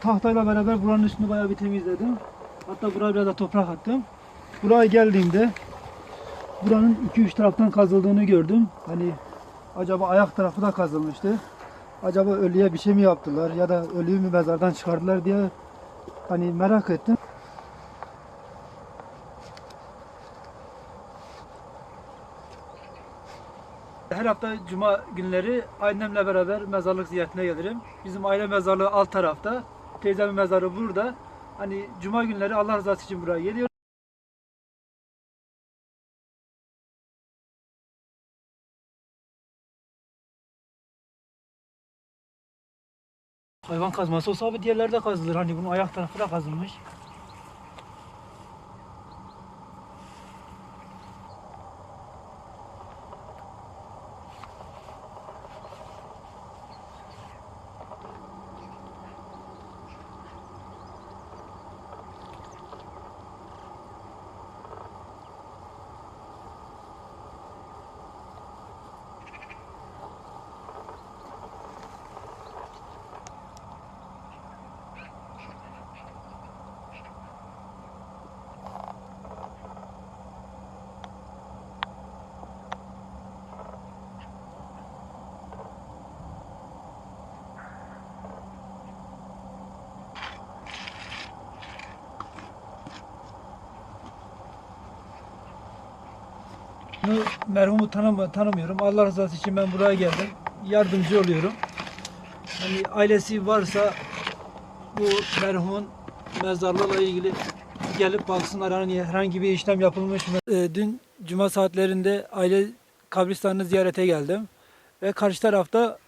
Tahtayla beraber buranın üstünü bayağı bir temizledim. Hatta buraya biraz da toprak attım. Buraya geldiğimde buranın 2-3 taraftan kazıldığını gördüm. Hani acaba ayak tarafı da kazılmıştı. Acaba ölüye bir şey mi yaptılar ya da ölüyü mü mezardan çıkardılar diye hani merak ettim. Her hafta cuma günleri annemle beraber mezarlık ziyaretine gelirim. Bizim aile mezarlığı alt tarafta. Teyzemin mezarı burada. Hani cuma günleri Allah rızası için buraya geliyorum. Hayvan kazması olsa abi diğerlerde kazılır. Hani bunun ayak tarafı da kazılmış. Merhumu tanım, tanımıyorum. Allah rızası için ben buraya geldim. Yardımcı oluyorum. Hani ailesi varsa bu merhumun mezarlığıyla ilgili gelip baksınlar hani herhangi bir işlem yapılmış mı? Ee, dün cuma saatlerinde aile kabristanını ziyarete geldim. Ve karşı tarafta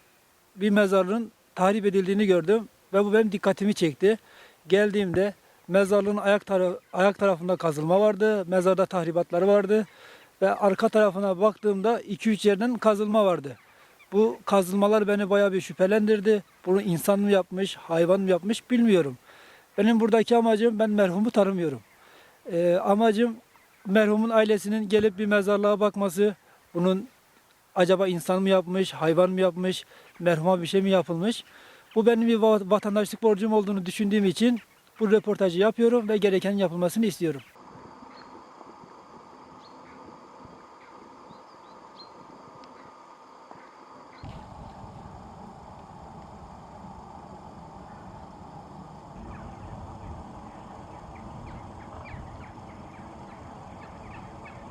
bir mezarlığın tahrip edildiğini gördüm. Ve bu benim dikkatimi çekti. Geldiğimde mezarlığın ayak, tara- ayak tarafında kazılma vardı. Mezarda tahribatları vardı. Ve arka tarafına baktığımda 2-3 yerden kazılma vardı. Bu kazılmalar beni bayağı bir şüphelendirdi. Bunu insan mı yapmış, hayvan mı yapmış bilmiyorum. Benim buradaki amacım ben merhumu tanımıyorum. Ee, amacım merhumun ailesinin gelip bir mezarlığa bakması, bunun acaba insan mı yapmış, hayvan mı yapmış, merhuma bir şey mi yapılmış? Bu benim bir va- vatandaşlık borcum olduğunu düşündüğüm için bu röportajı yapıyorum ve gereken yapılmasını istiyorum.